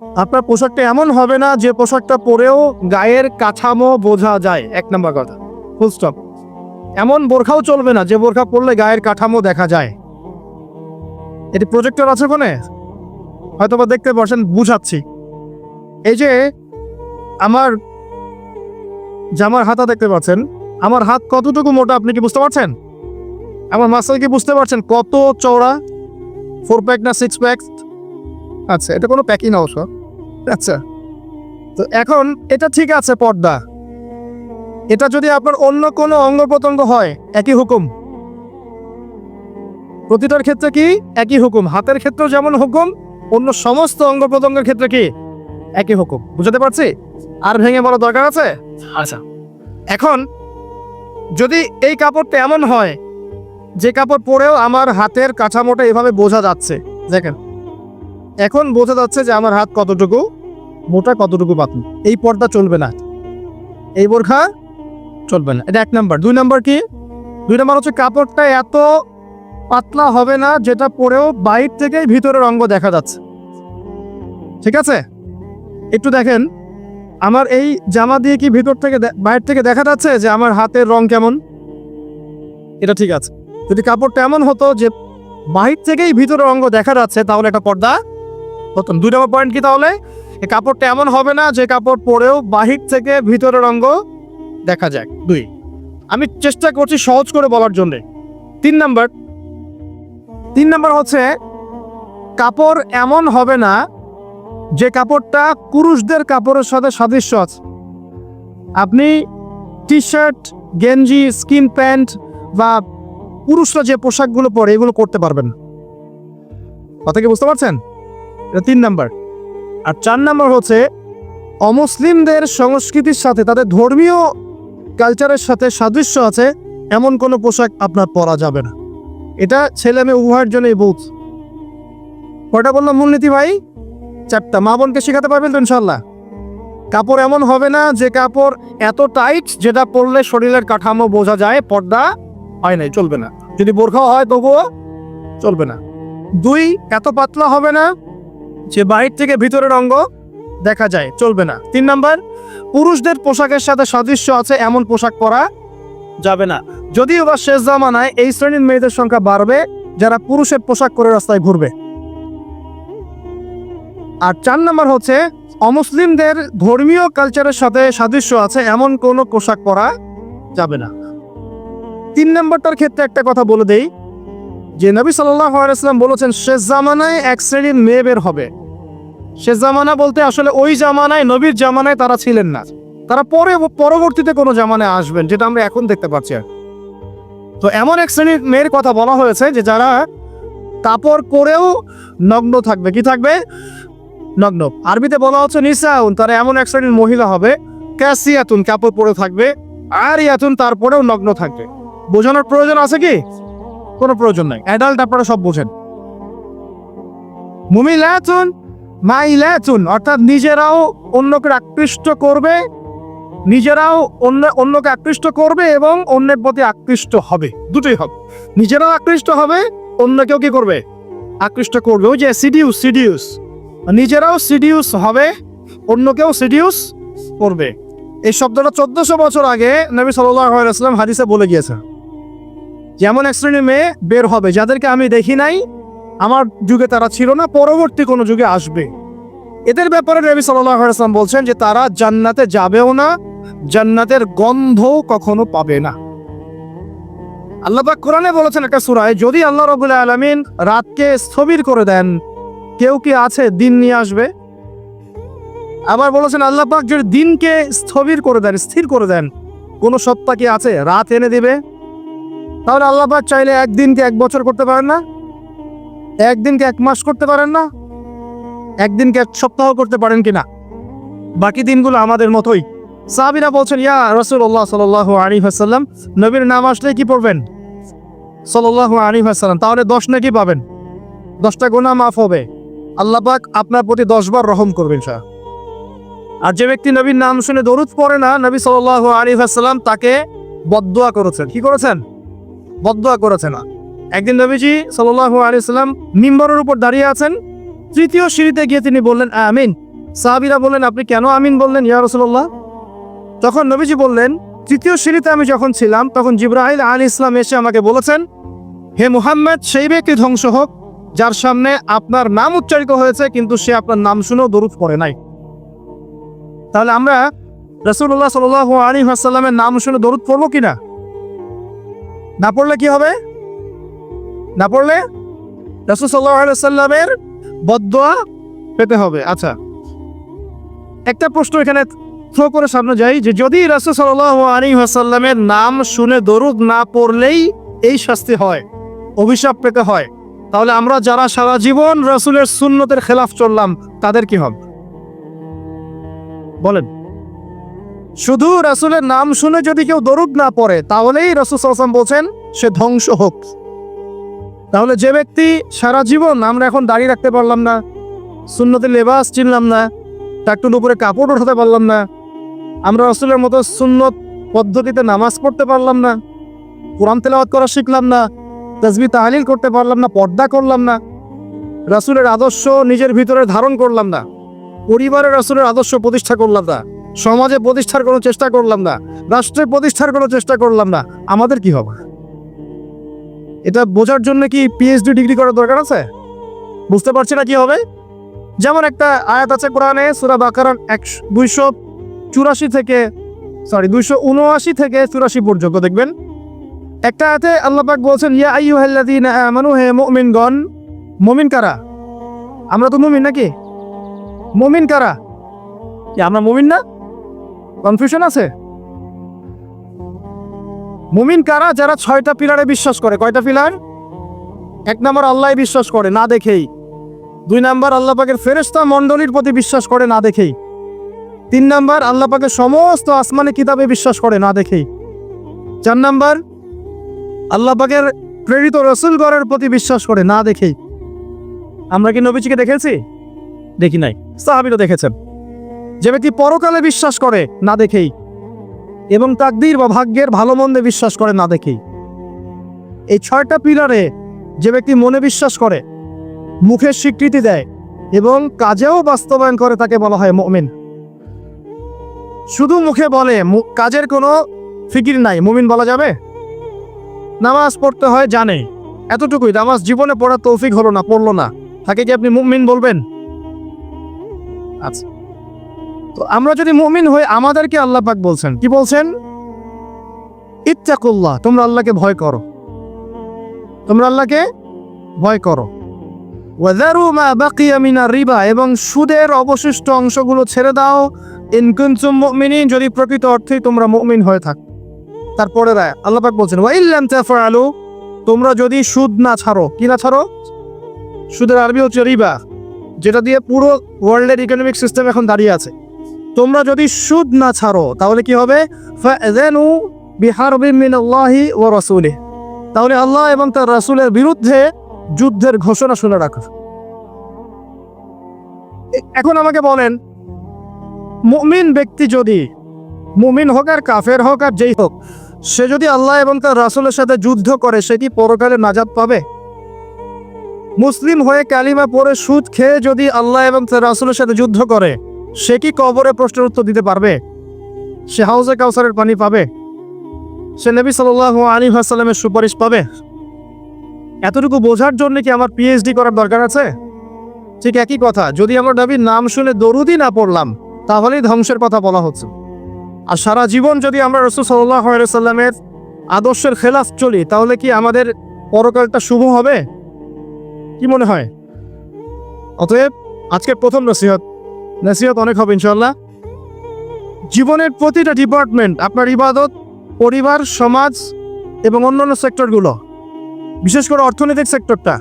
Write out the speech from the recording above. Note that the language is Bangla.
আপনার পোশাকটা এমন হবে না যে পোশাকটা পরেও গায়ের কাঠামো বোঝা যায়। এক নম্বর কথা। ফুল স্টপ এমন বোরখাও চলবে না যে বোরখা পরলে গায়ের কাঠামো দেখা যায়। এটি প্রজেক্টর আছে কোনে হয়তো বা দেখতে পারছেন, বুঝাচ্ছি। এই যে আমার জামার হাতা দেখতে পাচ্ছেন, আমার হাত কতটুকু মোটা আপনি কি বুঝতে পারছেন? আমার মাসল কি বুঝতে পারছেন? কত চওড়া? ফোর প্যাক না সিক্স প্যাক আচ্ছা এটা কোনো প্যাকিং অবশ্য আচ্ছা। তো এখন এটা ঠিক আছে পর্দা। এটা যদি আপনার অন্য কোনো অঙ্গ প্রত্যঙ্গ হয় একই হুকুম। প্রতিটার ক্ষেত্রে কি? একই হুকুম। হাতের ক্ষেত্রেও যেমন হুকুম অন্য সমস্ত অঙ্গ প্রত্যঙ্গের ক্ষেত্রে কি? একই হুকুম। বুঝতে পারছি? আর ভেঙে বলা দরকার আছে? আচ্ছা। এখন যদি এই কাপড়টা এমন হয় যে কাপড় পরেও আমার হাতের কাঠামোটা এভাবে বোঝা যাচ্ছে দেখেন। এখন বোঝা যাচ্ছে যে আমার হাত কতটুকু, মোটা কতটুকু পাতলা এই পর্দা চলবে না। এই বোরখা চলবে না। এটা এক নাম্বার। দুই নাম্বার কি? দুই নাম্বার হচ্ছে কাপড়টা এত পাতলা হবে না, যেটা পরেও বাইর থেকেই ভিতরের অঙ্গ দেখা যাচ্ছে। ঠিক আছে? একটু দেখেন, আমার এই জামা দিয়ে কি ভিতর থেকে বাইর থেকে দেখা যাচ্ছে যে আমার হাতের রং কেমন? এটা ঠিক আছে। যদি কাপড়টা এমন হতো যে বাহির থেকেই ভিতরের অঙ্গ দেখা যাচ্ছে, তাহলে একটা পর্দা হতো দুই নম্বর পয়েন্ট কি তাহলে? এই কাপড়টা এমন হবে না যে কাপড় পরেও বাহির থেকে ভিতরের অঙ্গ দেখা যাক দুই, আমি চেষ্টা করছি সহজ করে বলার জন্য। তিন নাম্বার তিন নাম্বার হচ্ছে, কাপড় এমন হবে না যে কাপড়টা পুরুষদের কাপড়ের সাথে সাদৃশ্য আছে। আপনি টি শার্ট গেঞ্জি স্কিন প্যান্ট বা পুরুষরা যে পোশাকগুলো পরে এগুলো করতে পারবেন কথা কি বুঝতে পারছেন? এটা তিন নাম্বার। আর চার নাম্বার হচ্ছে, অমুসলিমদের সংস্কৃতির সাথে, তাদের ধর্মীয় কালচারের সাথে সাদৃশ্য আছে, এমন কোনো পোশাক আপনার পরা যাবে না। এটা ছেলে মেয়ে উভয়ের জন্যই বোধ। কয়টা বললাম মূলনীতি ভাই? চারটা। মা বোনকে শেখাতে পারবেন তো ইনশাল্লাহ কাপড় এমন হবে না যে কাপড় এত টাইট যেটা পরলে শরীরের কাঠামো বোঝা যায়, পর্দা হয় নাই, চলবে না। যদি বোরখাও হয় তবুও চলবে না। দুই, এত পাতলা হবে না যে বাইর থেকে ভিতরের অঙ্গ দেখা যায়, চলবে না। তিন নাম্বার, পুরুষদের পোশাকের সাথে সাদৃশ্য আছে, এমন পোশাক পরা যাবে না। যদিও বা শেষ জামানায় এই শ্রেণির মেয়েদের সংখ্যা বাড়বে, যারা পুরুষের পোশাক করে রাস্তায় ঘুরবে। আর চার নাম্বার হচ্ছে, অমুসলিমদের ধর্মীয় কালচারের সাথে সাদৃশ্য আছে, এমন কোনো পোশাক পরা যাবে না। তিন নম্বরটার ক্ষেত্রে একটা কথা বলে দেই যে নবী সাল্লাম বলেছেন শেষ জামানায় এক শ্রেণির মেয়ে বের হবে। শেষ জামানা বলতে আসলে ওই জামানায়, নবীর জামানায় তারা ছিলেন না। তারা পরে, পরবর্তীতে কোনো জামানায় আসবেন, যেটা আমরা এখন দেখতে পাচ্ছি আর তো এমন এক শ্রেণির মেয়ের কথা বলা হয়েছে যে যারা কাপড় পরেও নগ্ন থাকবে। কি থাকবে? নগ্ন। আরবিতে বলা হচ্ছে, নিসাউন তারা এমন এক শ্রেণির মহিলা হবে, ক্যাসিয়াতুন কাপড় পরে থাকবে আর ইয়াতুন তারপরেও নগ্ন থাকবে। বোঝানোর প্রয়োজন আছে কি? কোনো প্রয়োজন নাই। অ্যাডাল্ট আপনারা সব বোঝেন। মুমিলাতুন মাইলাতুন, অর্থাৎ নিজেরাও অন্যকে আকৃষ্ট করবে, নিজেরাও অন্য, অন্যকে আকৃষ্ট করবে এবং অন্যের প্রতি আকৃষ্ট হবে। দুটোই হবে। নিজেরাও আকৃষ্ট হবে, অন্যকেও কি করবে? আকৃষ্ট করবে। ওই যে সিডিউস সিডিউস নিজেরাও সিডিউস হবে, অন্যকেও সিডিউস করবে। এই শব্দটা চোদ্দশো বছর আগে নবী সাল্লাম হাদিসে বলে গিয়েছে। যেমন এক শ্রেণির মেয়ে বের হবে, যাদেরকে আমি দেখি নাই, আমার যুগে তারা ছিল না, পরবর্তী কোনো যুগে আসবে। এদের ব্যাপারে নবী সাল্লাম বলছেন যে তারা জান্নাতে যাবেও না, জান্নাতের গন্ধও কখনো পাবে না। আল্লাহ পাক কোরআনে বলেছেন একটা সুরায়, যদি আল্লাহ রাব্বুল আলামিন রাতকে স্থবির করে দেন, কেউ কি আছে দিন নিয়ে আসবে? আবার বলেছেন আল্লাহ পাক যদি দিনকে স্থবির করে দেন, স্থির করে দেন, কোন সত্তা কি আছে? রাত এনে দিবে? তাহলে আল্লাহ পাক চাইলে একদিনকে এক বছর করতে পারেন না? একদিনকে এক মাস করতে পারেন না? একদিনকে এক সপ্তাহ করতে পারেন কি না বাকি দিনগুলো আমাদের মতোই। সাহাবিরা বলছেন, ইয়া রসুল্লাহ সাল আলী হাসাল্লাম নবীর নাম আসলে কি পড়বেন? সাল্লাহ আলী হাসাল্লাম তাহলে দশ নাকি পাবেন? দশটা গোনা মাফ হবে। আল্লাহ পাক আপনার প্রতি দশবার রহম করবেন শাহ। আর যে ব্যক্তি নবীর নাম শুনে দরুদ পড়ে না, নবী সাল আলী হাসাল্লাম তাকে বদুয়া করেছেন। কি করেছেন? বদুয়া না। একদিন নবীজি সাল আলী সাল্লাম মিম্বরের উপর দাঁড়িয়ে আছেন। তৃতীয় সিঁড়িতে গিয়ে তিনি বললেন, আমিন। সাহাবিরা বললেন, আপনি কেন আমিন বললেন ইয়া রসুল্লাহ তখন নবীজি বললেন, তৃতীয় সিঁড়িতে আমি যখন ছিলাম, তখন জিব্রাহিল আলী ইসলাম এসে আমাকে বলেছেন, হে মুহাম্মদ, সেই ব্যক্তি ধ্বংস হোক, যার সামনে আপনার নাম উচ্চারিত হয়েছে, কিন্তু সে আপনার নাম শুনেও দরুদ পড়ে নাই। তাহলে আমরা রসুল্লাহ সাল আলী আসাল্লামের নাম শুনে দরুদ পড়ব কিনা? না পড়লে কি হবে? না পড়লে রসুল সাল্লামের বদোয়া পেতে হবে। আচ্ছা একটা প্রশ্ন এখানে থ্রো করে সামনে যাই যে যদি রাসুল সাল্লাহ আলী নাম শুনে দরুদ না পড়লেই এই শাস্তি হয়, অভিশাপ পেতে হয়, তাহলে আমরা যারা সারা জীবন রসুলের সুন্নতের খেলাফ চললাম তাদের কি হবে? বলেন। শুধু রাসুলের নাম শুনে যদি কেউ দরুদ না পড়ে, তাহলেই রসুল সাল্লাম বলছেন, সে ধ্বংস হোক। তাহলে যে ব্যক্তি সারা জীবন আমরা এখন দাঁড়িয়ে রাখতে পারলাম না, সুন্নতের লেবাস চিনলাম না টাকটুর উপরে কাপড় উঠাতে পারলাম না, আমরা রসুলের মতো সুন্নত পদ্ধতিতে নামাজ পড়তে পারলাম না, কোরআন তেলাওয়াত করা শিখলাম না তসবি তাহলিল করতে পারলাম না, পর্দা করলাম না, রাসুলের আদর্শ নিজের ভিতরে ধারণ করলাম না, পরিবারের রাসুলের আদর্শ প্রতিষ্ঠা করলাম না সমাজে প্রতিষ্ঠার কোনো চেষ্টা করলাম না, রাষ্ট্রে প্রতিষ্ঠার কোনো চেষ্টা করলাম না, আমাদের কি হবে? এটা বোঝার জন্য কি পিএইচডি ডিগ্রি করার দরকার আছে? বুঝতে পারছি না কি হবে? যেমন একটা আয়াত আছে কোরআনে, সুরা বাকারান এক দুইশো চুরাশি থেকে সরি দুইশো উনআশি থেকে চুরাশি পর্যন্ত, দেখবেন? একটা আয়াতে আল্লাহ পাক বলছেন, ইয়া আইয়ুহাল্লাযীনা আমানু, হে মুমিনগণ, মুমিন কারা? আমরা তো মুমিন নাকি? মুমিন কারা? আমরা মুমিন না? কনফিউশন আছে? মুমিন কারা? যারা ছয়টা পিলারে বিশ্বাস করে। কয়টা পিলার? এক নম্বর আল্লাহ বিশ্বাস করে, না দেখেই। দুই নম্বর আল্লাহ পাকের ফেরেস্তা মণ্ডলীর প্রতি বিশ্বাস করে, না দেখেই। তিন নম্বর আল্লাহ পাকের সমস্ত আসমানি কিতাবে বিশ্বাস করে, না দেখেই। চার নাম্বার আল্লাহ পাকের প্রেরিত রসুলগড়ের প্রতি বিশ্বাস করে, না দেখেই। আমরা কি নবীজিকে দেখেছি? দেখি নাই। সাহাবিরও দেখেছেন। যে ব্যক্তি পরকালে বিশ্বাস করে, না দেখেই। এবং তাকদির বা ভাগ্যের ভালো মন্দে বিশ্বাস করে, না দেখেই। এই ছয়টা পিলারে যে ব্যক্তি মনে বিশ্বাস করে, মুখের স্বীকৃতি দেয় এবং কাজেও বাস্তবায়ন করে তাকে বলা হয় মমিন। শুধু মুখে বলে কাজের কোনো ফিকির নাই, মুমিন বলা যাবে? নামাজ পড়তে হয়, জানে। এতটুকুই, নামাজ জীবনে পড়ার তৌফিক হলো না, পড়ল না। তাকে কি আপনি মুমিন বলবেন? আচ্ছা। তো আমরা যদি মুমিন হই, আমাদেরকে আল্লাহ পাক বলছেন। কি বলছেন? ইত্তাকুল্লাহ, তোমরা আল্লাহকে ভয় করো। তোমরা আল্লাহকে ভয় করো। ওয়াদারু মা বাকিয়া মিনার রিবা, এবং সুদের অবশিষ্ট অংশগুলো ছেড়ে দাও। ইন কুনতুম মুমিনিন, যদি প্রকৃত অর্থেই তোমরা মুমিন হয়ে থাক। তারপরে রায় আল্লাহ পাক বলছেন, ওয়া ইল্লাম তাফআলু তোমরা যদি সুদ না ছাড়ো, কি না ছাড়ো? সুদের আরবি হচ্ছে রিবা, যেটা দিয়ে পুরো ওয়ার্ল্ডের ইকোনমিক সিস্টেম এখন দাঁড়িয়ে আছে। তোমরা যদি সুদ না ছাড়ো, তাহলে কি হবে? ওয়া রাসূলিহি। তাহলে আল্লাহ এবং তার রাসুলের বিরুদ্ধে যুদ্ধের ঘোষণা শুনে রাখো। এখন আমাকে বলেন, মুমিন ব্যক্তি যদি, মুমিন হোক আর কাফের হোক আর যেই হোক, সে যদি আল্লাহ এবং তার রাসুলের সাথে যুদ্ধ করে, সে কি পরকালে নাজাত পাবে? মুসলিম হয়ে কালিমা পরে সুদ খেয়ে যদি আল্লাহ এবং তার রাসূলের সাথে যুদ্ধ করে সে কি কবরে প্রশ্নের উত্তর দিতে পারবে? সে হাউজে কাউসারের পানি পাবে? সে নবী সাল্লাল্লাহু আলী হাসাল্লামের সুপারিশ পাবে? এতটুকু বোঝার জন্য কি আমার পিএইচডি করার দরকার আছে? ঠিক একই কথা, যদি আমরা নবীর নাম শুনে দরুদই না পড়লাম, তাহলেই ধ্বংসের কথা বলা হচ্ছে। আর সারা জীবন যদি আমরা রসুল সাল্লাহ সাল্লামের আদর্শের খেলাফ চলি, তাহলে কি আমাদের পরকালটা শুভ হবে? কি মনে হয়? অতএব আজকের প্রথম নসিহত নসিহত অনেক হবে ইনশাল্লাহ জীবনের প্রতিটা ডিপার্টমেন্ট আপনার ইবাদত, পরিবার, সমাজ এবং অন্যান্য সেক্টরগুলো বিশেষ করে অর্থনৈতিক সেক্টরটা